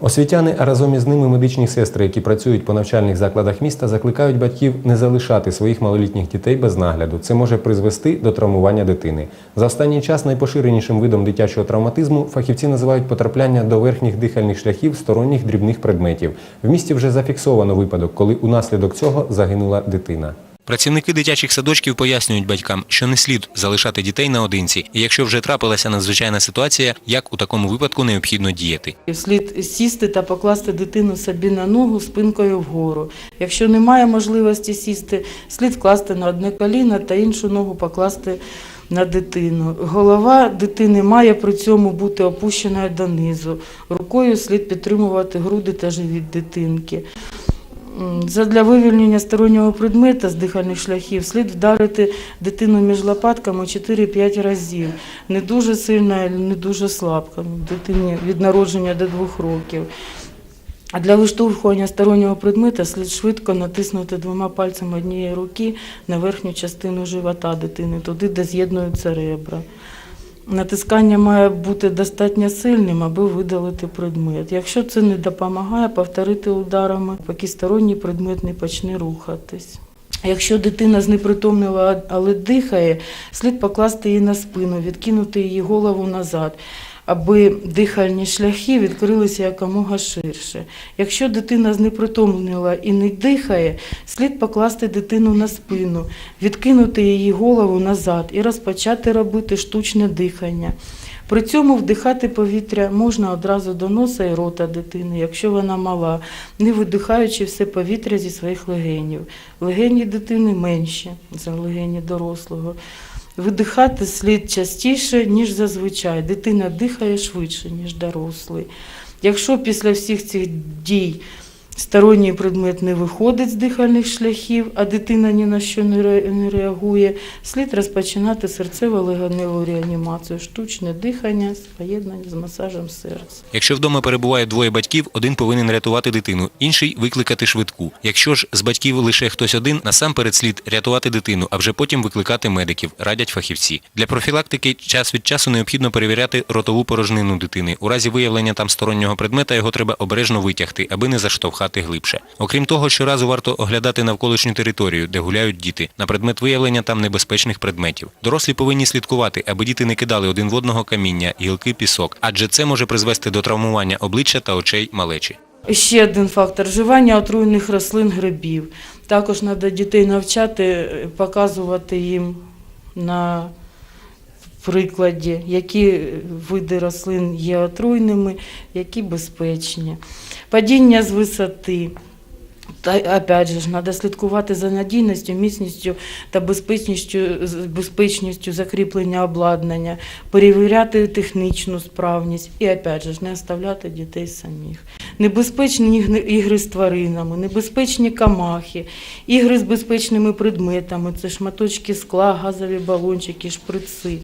Освітяни, а разом із ними медичні сестри, які працюють по навчальних закладах міста, закликають батьків не залишати своїх малолітніх дітей без нагляду. Це може призвести до травмування дитини. За останній час найпоширенішим видом дитячого травматизму фахівці називають потрапляння до верхніх дихальних шляхів сторонніх дрібних предметів. В місті вже зафіксовано випадок, коли унаслідок цього загинула дитина. Працівники дитячих садочків пояснюють батькам, що не слід залишати дітей наодинці, і якщо вже трапилася надзвичайна ситуація, як у такому випадку необхідно діяти. Слід сісти та покласти дитину собі на ногу спинкою вгору. Якщо немає можливості сісти, слід вкласти на одне коліно та іншу ногу покласти на дитину. Голова дитини має при цьому бути опущеною донизу. Рукою слід підтримувати груди та живіт дитинки. Задля вивільнення стороннього предмета з дихальних шляхів слід вдарити дитину між лопатками 4-5 разів. Не дуже сильно, не дуже слабко. Дитині від народження до 2 років. А для виштовхування стороннього предмета слід швидко натиснути двома пальцями однієї руки на верхню частину живота дитини, туди, де з'єднуються ребра. Натискання має бути достатньо сильним, аби видалити предмет. Якщо це не допомагає, повторити ударами, поки сторонній предмет не почне рухатись. Якщо дитина знепритомнила, але дихає, слід покласти її на спину, відкинути її голову назад, аби дихальні шляхи відкрилися якомога ширше. Якщо дитина знепритомнила і не дихає, слід покласти дитину на спину, відкинути її голову назад і розпочати робити штучне дихання. При цьому вдихати повітря можна одразу до носа і рота дитини, якщо вона мала, не видихаючи все повітря зі своїх легенів. Легені дитини менші за легені дорослого. Видихати слід частіше, ніж зазвичай. Дитина дихає швидше, ніж дорослий. Якщо після всіх цих дій сторонній предмет не виходить з дихальних шляхів, а дитина ні на що не реагує, слід розпочинати серцево-легеневу реанімацію, штучне дихання, поєднання з масажем серця. Якщо вдома перебуває двоє батьків, один повинен рятувати дитину, інший викликати швидку. Якщо ж з батьків лише хтось один, насамперед слід рятувати дитину, а вже потім викликати медиків, радять фахівці. Для профілактики час від часу необхідно перевіряти ротову порожнину дитини. У разі виявлення там стороннього предмета його треба обережно витягти, аби не заштовхати глибше. Окрім того, щоразу варто оглядати навколишню територію, де гуляють діти, на предмет виявлення там небезпечних предметів. Дорослі повинні слідкувати, аби діти не кидали один в одного каміння, гілки, пісок, адже це може призвести до травмування обличчя та очей малечі. Ще один фактор вживання отруйних рослин грибів. Також треба дітей навчати, е, показувати їм на прикладі, які види рослин є отруйними, які безпечні. Падіння з висоти. Та опять же треба слідкувати за надійністю, міцністю та безпечністю, безпечністю закріплення обладнання, перевіряти технічну справність і опять же не оставляти дітей самих. Небезпечні ігри з тваринами, небезпечні камахи, ігри з безпечними предметами, це шматочки скла, газові балончики, шприци.